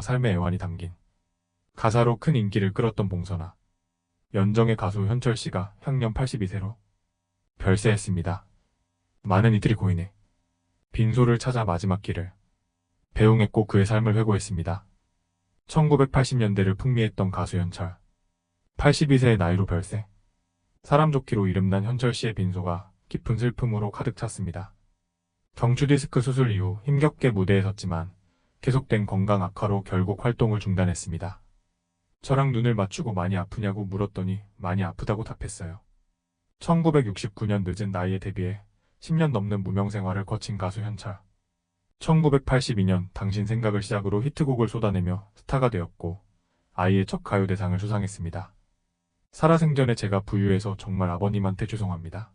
삶의 애환이 담긴 가사로 큰 인기를 끌었던 봉선아. 연정의 가수 현철 씨가 향년 82세로 별세했습니다. 많은 이들이 고인해 빈소를 찾아 마지막 길을 배웅했고 그의 삶을 회고했습니다. 1980년대를 풍미했던 가수 현철. 82세의 나이로 별세. 사람 좋기로 이름난 현철 씨의 빈소가 깊은 슬픔으로 가득 찼습니다. 경추 디스크 수술 이후 힘겹게 무대에 섰지만 계속된 건강 악화로 결국 활동을 중단했습니다. 저랑 눈을 맞추고 많이 아프냐고 물었더니 많이 아프다고 답했어요. 1969년 늦은 나이에 데뷔해 10년 넘는 무명 생활을 거친 가수 현철. 1982년 당신 생각을 시작으로 히트곡을 쏟아내며 스타가 되었고 아이의 첫 가요대상을 수상했습니다. 살아생전에 제가 부유해서 정말 아버님한테 죄송합니다.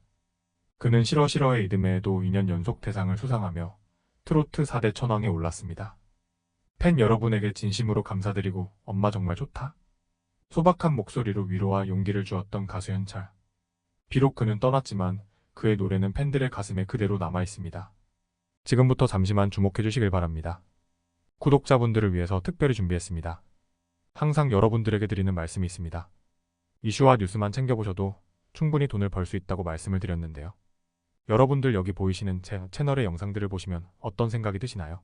그는 싫어 싫어의 이듬해에도 2년 연속 대상을 수상하며 트로트 4대 천왕에 올랐습니다. 팬 여러분에게 진심으로 감사드리고 엄마 정말 좋다. 소박한 목소리로 위로와 용기를 주었던 가수 현철. 비록 그는 떠났지만 그의 노래는 팬들의 가슴에 그대로 남아 있습니다. 지금부터 잠시만 주목해 주시길 바랍니다. 구독자분들을 위해서 특별히 준비했습니다. 항상 여러분들에게 드리는 말씀이 있습니다. 이슈와 뉴스만 챙겨보셔도 충분히 돈을 벌 수 있다고 말씀을 드렸는데요. 여러분들 여기 보이시는 제 채널의 영상들을 보시면 어떤 생각이 드시나요?